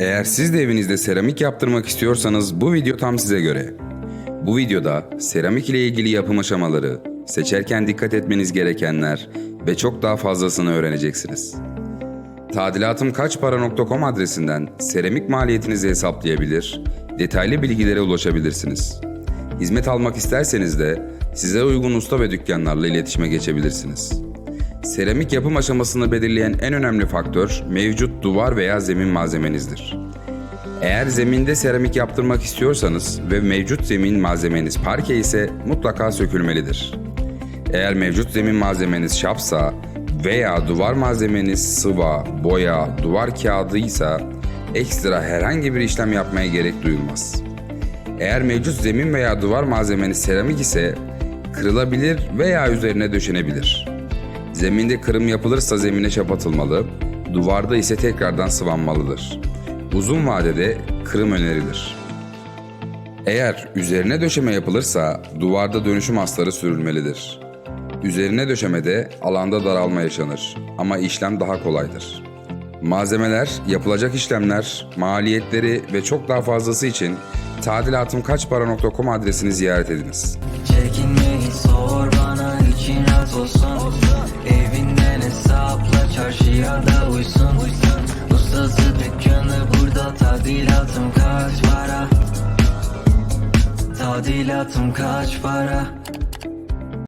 Eğer siz de evinizde seramik yaptırmak istiyorsanız bu video tam size göre. Bu videoda seramik ile ilgili yapım aşamaları, seçerken dikkat etmeniz gerekenler ve çok daha fazlasını öğreneceksiniz. Tadilatımkaçpara.com adresinden seramik maliyetinizi hesaplayabilir, detaylı bilgilere ulaşabilirsiniz. Hizmet almak isterseniz de size uygun usta ve dükkanlarla iletişime geçebilirsiniz. Seramik yapım aşamasını belirleyen en önemli faktör mevcut duvar veya zemin malzemenizdir. Eğer zeminde seramik yaptırmak istiyorsanız ve mevcut zemin malzemeniz parke ise mutlaka sökülmelidir. Eğer mevcut zemin malzemeniz şapsa veya duvar malzemeniz sıva, boya, duvar kağıdıysa ekstra herhangi bir işlem yapmaya gerek duyulmaz. Eğer mevcut zemin veya duvar malzemeniz seramik ise kırılabilir veya üzerine döşenebilir. Zeminde kırım yapılırsa zemine şap atılmalı, duvarda ise tekrardan sıvanmalıdır. Uzun vadede kırım önerilir. Eğer üzerine döşeme yapılırsa duvarda dönüşüm astarı sürülmelidir. Üzerine döşemede alanda daralma yaşanır ama işlem daha kolaydır. Malzemeler, yapılacak işlemler, maliyetleri ve çok daha fazlası için tadilatımkaçpara.com adresini ziyaret ediniz. Çekinmeyi tadilatım kaç para? Tadilatım kaç para